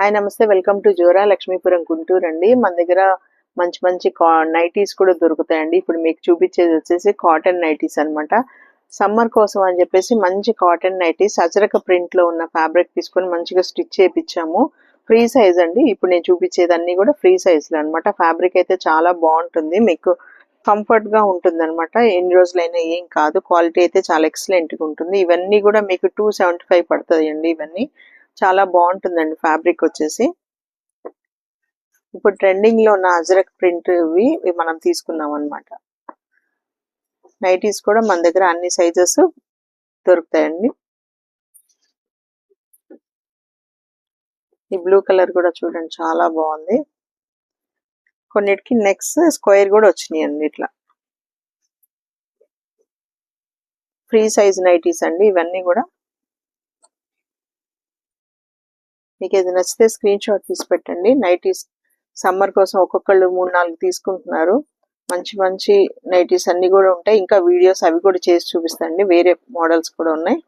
Hi నమస్తే welcome to Zora Lakshmipuram Guntur అండి. మన దగ్గర మంచి మంచి నైటీస్ కూడా దొరుకుతాయండి. ఇప్పుడు మీకు చూపించేది వచ్చేసి కాటన్ నైటీస్ అన్నమాట. సమ్మర్ కోసం అని చెప్పేసి మంచి కాటన్ నైటీస్ అజరక ప్రింట్లో ఉన్న ఫ్యాబ్రిక్ తీసుకొని మంచిగా స్టిచ్ చేయించాము ఫ్రీ సైజ్ అండి. ఇప్పుడు నేను చూపించేది అన్ని కూడా ఫ్రీ సైజ్లో అనమాట ఫ్యాబ్రిక్ అయితే చాలా బాగుంటుంది. మీకు కంఫర్ట్గా ఉంటుంది అనమాట ఎన్ని రోజులైనా ఏం కాదు. క్వాలిటీ అయితే చాలా ఎక్సలెంట్గా ఉంటుంది. ఇవన్నీ కూడా మీకు టూ సెవెంటీ ఫైవ్ పడుతుంది అండి ఇవన్నీ. చాలా బాగుంటుందండి ఫ్యాబ్రిక్ వచ్చేసి. ఇప్పుడు ట్రెండింగ్లో ఉన్న అజరక్ ప్రింట్ ఇవి ఇవి మనం తీసుకున్నాం అనమాట నైటీస్ కూడా మన దగ్గర అన్ని సైజెస్ దొరుకుతాయండి. ఈ బ్లూ కలర్ కూడా చూడండి చాలా బాగుంది. కొన్నిటికి నెక్స్ స్క్వేర్ కూడా వచ్చినాయి అండి ఇట్లా. ఫ్రీ సైజ్ నైటీస్ అండి ఇవన్నీ కూడా. మీకు ఏది నచ్చితే స్క్రీన్ షాట్ తీసి పెట్టండి. నైటీస్ సమ్మర్ కోసం ఒక్కొక్కళ్ళు మూడు నాలుగు తీసుకుంటున్నారు. మంచి మంచి నైటీస్ అన్ని కూడా ఉంటాయి. ఇంకా వీడియోస్ అవి కూడా చేసి చూపిస్తాండి వేరే మోడల్స్ కూడా ఉన్నాయి.